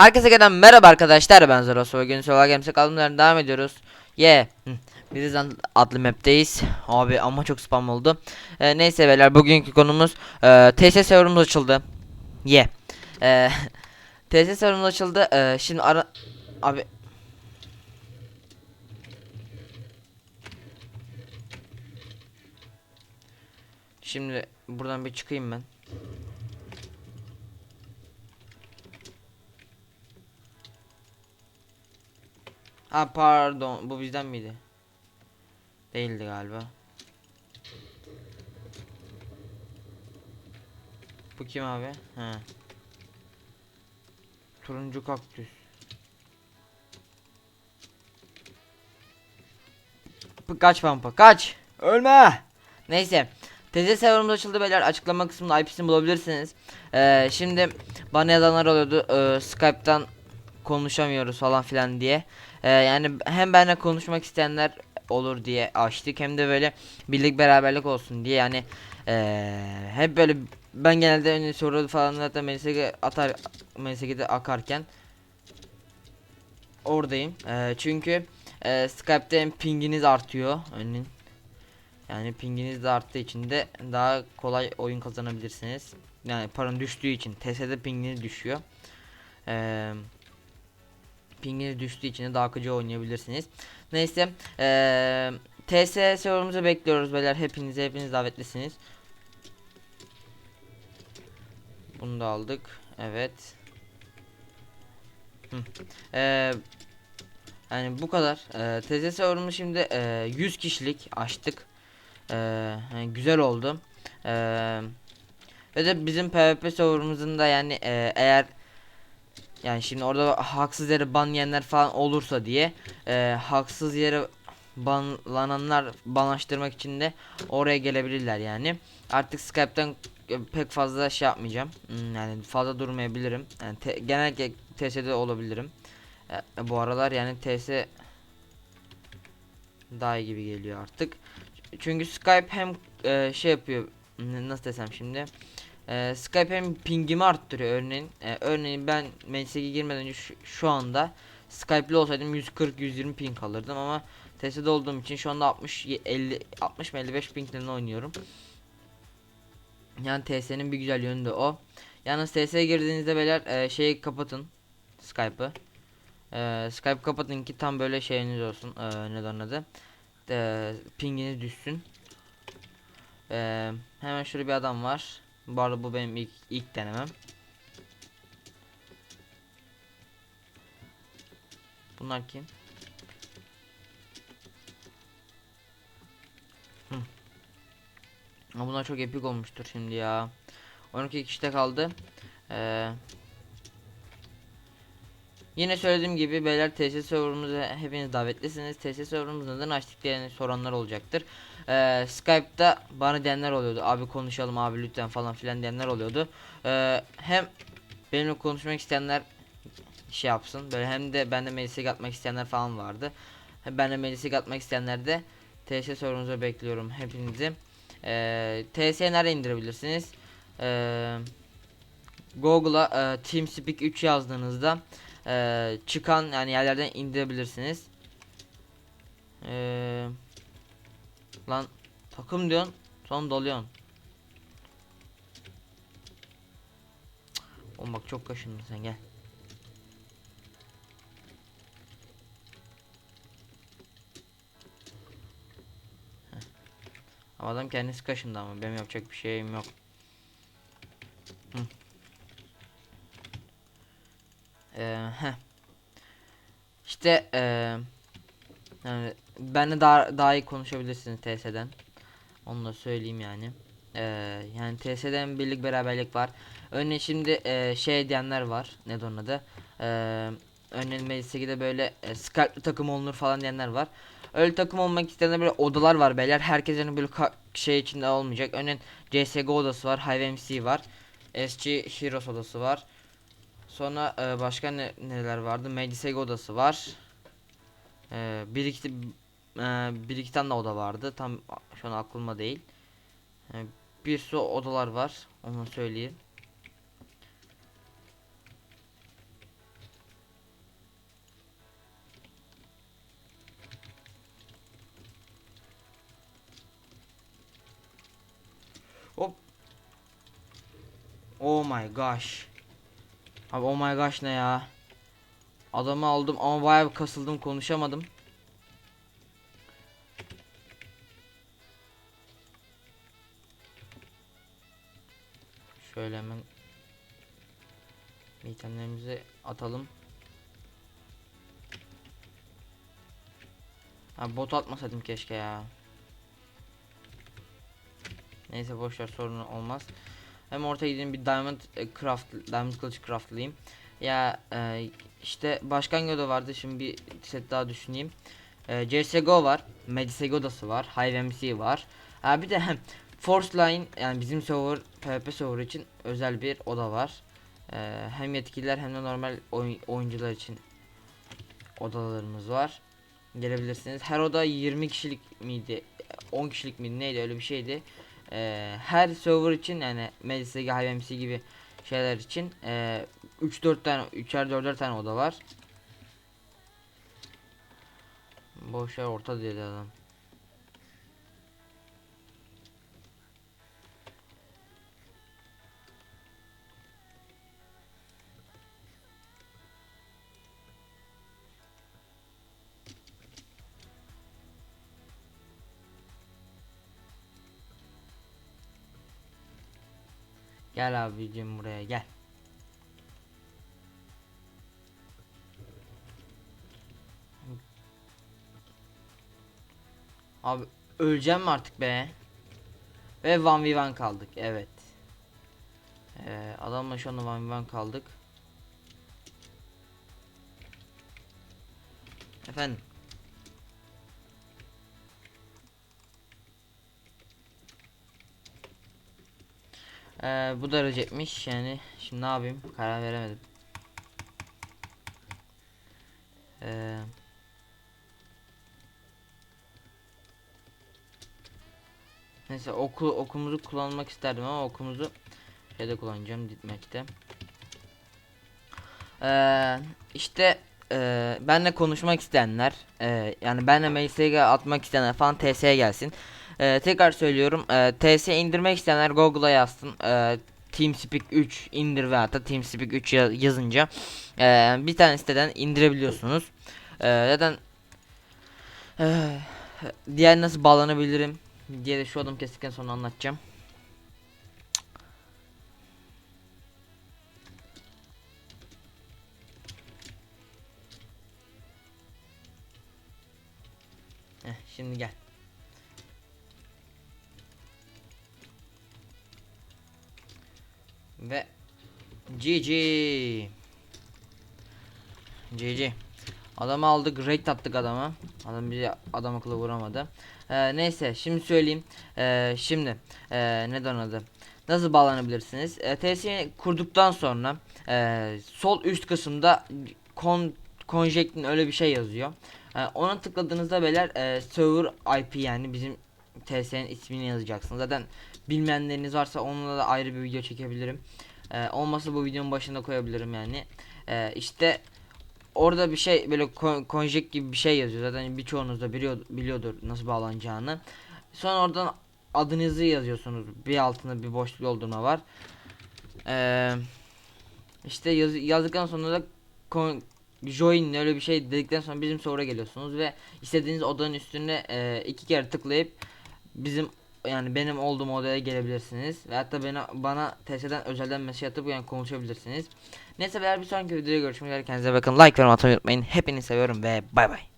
Herkese gelen merhaba arkadaşlar ben Zeros bugün Solar Games'e kaldığımız devam ediyoruz. Ye. Yeah. Bizden adlı map'teyiz. Abi ama çok spam oldu. Ee, neyse beyler bugünkü konumuz e, TS serverımız açıldı. Ye. Yeah. TS serverımız açıldı. Ee, şimdi ara abi Şimdi buradan bir çıkayım ben. Ha pardon bu bizden miydi? Değildi galiba. Bu kim abi? He. Turuncu kaktüs. Kaç pampa kaç. Ölme. Neyse. Teze serverımız açıldı beyler. Açıklama kısmında IP'sini bulabilirsiniz. Ee, şimdi bana yazanlar oluyordu. Ee, Skype'tan konuşamıyoruz falan filan diye. Ee, yani hem benimle konuşmak isteyenler olur diye açtık hem de böyle birlik beraberlik olsun diye yani ee, hep böyle ben genelde önüne soru falan zaten Melisa'ya atar Melisa'ya akarken oradayım. Ee, çünkü ee, Skype'de pinginiz artıyor önün yani pinginiz de arttığı için de daha kolay oyun kazanabilirsiniz. Yani paranın düştüğü için TS'de pinginiz düşüyor. Eee pinginiz düştüğü için de akıcı oynayabilirsiniz. Neyse eee TS serverımızı bekliyoruz beyler. Hepinize hepiniz davetlisiniz. Bunu da aldık. Evet. Eee yani bu kadar. Eee TS serverımı şimdi eee 100 kişilik açtık. Eee yani güzel oldu. Eee ve de bizim PvP serverımızın da yani eee, eğer yani şimdi orada haksız yere ban yiyenler falan olursa diye eee, haksız yere banlananlar banlaştırmak için de oraya gelebilirler yani. Artık Skype'ten e, pek fazla şey yapmayacağım. Hmm, Yani fazla durmayabilirim. Yani te- genellikle TS'de olabilirim. E, bu aralar yani TS daha iyi gibi geliyor artık. Çünkü Skype hem e, şey yapıyor n- nasıl desem şimdi e, Skype hem pingimi arttırıyor örneğin e, örneğin ben MSG'ye girmeden önce şu, şu anda Skype'li olsaydım 140-120 ping alırdım ama TS'de olduğum için şu anda 60 ye- 50 60 mı 55 pinglerine oynuyorum. Yani TS'nin bir güzel yönü de o. Yalnız TS'ye girdiğinizde beyler e, şeyi kapatın Skype'ı. E, Skype kapatın ki tam böyle şeyiniz olsun. E, ne onun adı? E, pinginiz düşsün. E, hemen şurada bir adam var. Bu arada bu benim ilk, ilk denemem. Bunlar kim? Hı. Bunlar çok epik olmuştur şimdi ya. 12 kişide kaldı. Ee, yine söylediğim gibi beyler TS serverımıza hepiniz davetlisiniz. TS serverımızı neden açtık diye soranlar olacaktır. Ee, Skype'da bana diyenler oluyordu. Abi konuşalım abi lütfen falan filan diyenler oluyordu. Ee, hem benimle konuşmak isteyenler şey yapsın. Böyle hem de bende Melisa'yı atmak isteyenler falan vardı. Hem bende Melisa'yı atmak isteyenler de TS sorunuzu bekliyorum hepinizi. Ee, TS'ye nerede indirebilirsiniz? Ee, Google'a e, TeamSpeak 3 yazdığınızda e, çıkan yani yerlerden indirebilirsiniz. Eee Lan takım diyorsun son doluyorsun. Oğlum bak çok kaşındın sen gel. Heh. Adam kendisi kaşındı ama benim yapacak bir şeyim yok. Heh. İşte eee yani benle daha daha iyi konuşabilirsiniz TS'den. Onu da söyleyeyim yani. Ee, yani TS'den birlik beraberlik var. Örneğin şimdi e, şey diyenler var. Ne onun adı? Ee, örneğin Melisa'da böyle e, Skype'lı takım olunur falan diyenler var. Öyle takım olmak isteyenler böyle odalar var beyler. Herkesin böyle şey içinde olmayacak. Örneğin CSGO odası var. Hive MC var. SG Heroes odası var. Sonra e, başka ne, neler vardı? Meclisek odası var. E, bir iki e, bir iki tane de oda vardı. Tam şu an aklıma değil. E, bir su odalar var. Onu söyleyeyim. Hop. Oh my gosh. Abi oh my gosh ne ya? Adamı aldım ama bayağı kasıldım konuşamadım. Şöyle hemen itemlerimizi atalım. Ha bot atmasaydım keşke ya. Neyse boşver sorun olmaz. Hem ortaya gideyim bir diamond e, craft diamond kılıç craftlayayım. Ya e, işte başka hangi oda vardı şimdi bir set daha düşüneyim. E, CSGO var. Medisego odası var. Hive MC var. Ha bir de Force Line yani bizim server PvP server için özel bir oda var. E, hem yetkililer hem de normal oyun, oyuncular için odalarımız var. Gelebilirsiniz. Her oda 20 kişilik miydi? 10 kişilik miydi? Neydi öyle bir şeydi. Ee, her server için yani MSG, HMC gibi şeyler için ee, 3-4 tane 3'er 4'er tane oda var. Boş yer orta dedi adam. Gel abicim buraya gel. Abi öleceğim mi artık be? Ve 1v1 kaldık evet. Ee, adamla şu anda 1v1 kaldık. Efendim. Ee, bu da Recep'miş yani şimdi ne yapayım karar veremedim. Ee, neyse oku okumuzu kullanmak isterdim ama okumuzu şeyde kullanacağım ditmekte. Ee, işte e, benle konuşmak isteyenler e, yani benle MSG atmak isteyenler falan TS'ye gelsin. Ee, tekrar söylüyorum. E, TS indirmek isteyenler Google'a yazsın. E, TeamSpeak 3 indir veya da TeamSpeak 3 ya- yazınca e, bir tane siteden indirebiliyorsunuz. E, zaten e, diğer nasıl bağlanabilirim diye de şu adım kestikten sonra anlatacağım. Ve GG GG Adamı aldık raid attık adama. Adam bizi adam akıllı vuramadı. Ee, Neyse şimdi söyleyeyim. Ee, Şimdi ee, neden adı Nasıl bağlanabilirsiniz? Ee, TS'yi kurduktan sonra ee, Sol üst kısımda Con Conject'in öyle bir şey yazıyor. Ee, Ona tıkladığınızda beyler ee, Server IP yani bizim TS'nin ismini yazacaksınız. Zaten Bilmeyenleriniz varsa onunla da ayrı bir video çekebilirim ee, olmasa bu videonun başında koyabilirim yani. Ee, işte orada bir şey böyle konjek gibi bir şey yazıyor. Zaten birçoğunuz da biliyor, biliyordur nasıl bağlanacağını. Sonra oradan adınızı yazıyorsunuz. Bir altında bir boşluk olduğuna var. Ee, işte yaz, yazdıktan sonra da kon, join öyle bir şey dedikten sonra bizim sonra geliyorsunuz ve istediğiniz odanın üstüne e, iki kere tıklayıp bizim yani benim olduğum odaya gelebilirsiniz ve hatta bana bana TS'den özelden mesaj atıp yani konuşabilirsiniz. Neyse beyler bir sonraki videoda görüşmek üzere kendinize bakın like ve atmayı unutmayın. Hepinizi seviyorum ve bay bay.